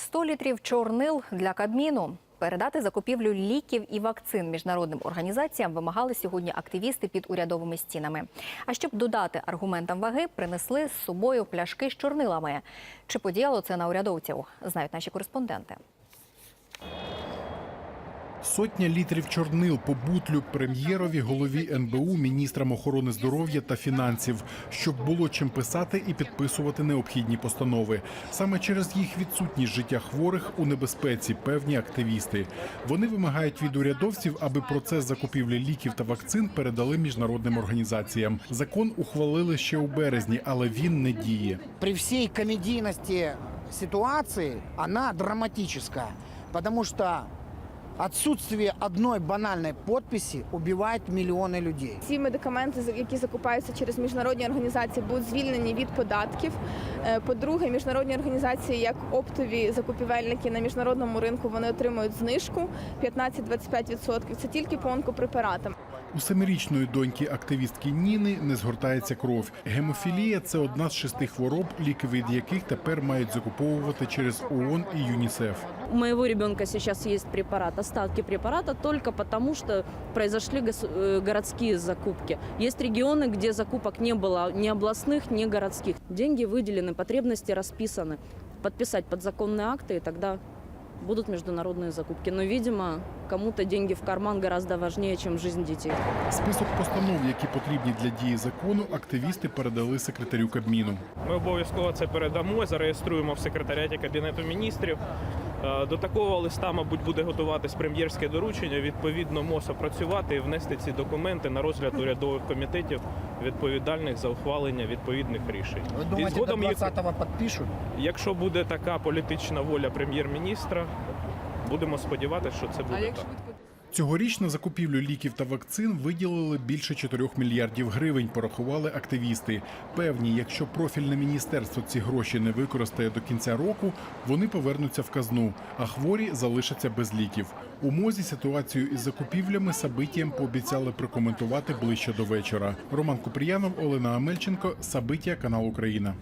100 літрів чорнил для Кабміну. Передати закупівлю ліків і вакцин міжнародним організаціям вимагали сьогодні активісти під урядовими стінами. А щоб додати аргументам ваги, принесли з собою пляшки з чорнилами. Чи подіяло це на урядовців? Знають наші кореспонденти. Сотня літрів чорнил по бутлю прем'єрові, голові НБУ, міністрам охорони здоров'я та фінансів, щоб було чим писати і підписувати необхідні постанови. Саме через їх відсутність життя хворих у небезпеці певні активісти. Вони вимагають від урядовців, аби процес закупівлі ліків та вакцин передали міжнародним організаціям. Закон ухвалили ще у березні, але він не діє. при всей комедийности ситуации она драматическая, потому что отсутствие одной банальной подписи убивает миллионы людей. Ці медикаменти, які закупаються через міжнародні організації, будуть звільнені від податків. Е, По-друге, міжнародні організації, як оптові закупівельники на міжнародному ринку, вони отримують знижку 15-25%. Це тільки по онкопрепаратам. У семирічної доньки активістки Ніни не згортається кров. Гемофілія це одна з шести хвороб, ліки від яких тепер мають закуповувати через ООН і ЮНІСЕФ. У моего ребенка сейчас есть препарат, остатки препарата только потому, что произошли гос- э, городские закупки. Есть регионы, где закупок не было ни областных, ни городских. Деньги выделены, потребности расписаны. Подписать подзаконные акты, и тогда будут международные закупки. Но, видимо, кому-то деньги в карман гораздо важнее, чем жизнь детей. Список постанов, які потрібні для дії закону, активісти передали секретарю Кабміну. Ми обов'язково це передамо, зареєструємо в секретаріаті Кабінету міністрів. Е, До такого листа, мабуть, буде готуватись прем'єрське доручення. Відповідно, МОЗ опрацювати і внести ці документи на розгляд урядових комітетів, відповідальних за ухвалення відповідних рішень. Вы І згодом до 20-го підпишуть? якщо буде така політична воля прем'єр-міністра, будемо сподіватися, що це буде так. Цьогоріч на закупівлю ліків та вакцин виділили більше 4 мільярдів гривень, порахували активісти. Певні, якщо профільне міністерство ці гроші не використає до кінця року, вони повернуться в казну, а хворі залишаться без ліків. У мозі ситуацію із закупівлями Сабитіям пообіцяли прокоментувати ближче до вечора. Роман Купріянов, Олена Амельченко, Сабиття, канал Україна.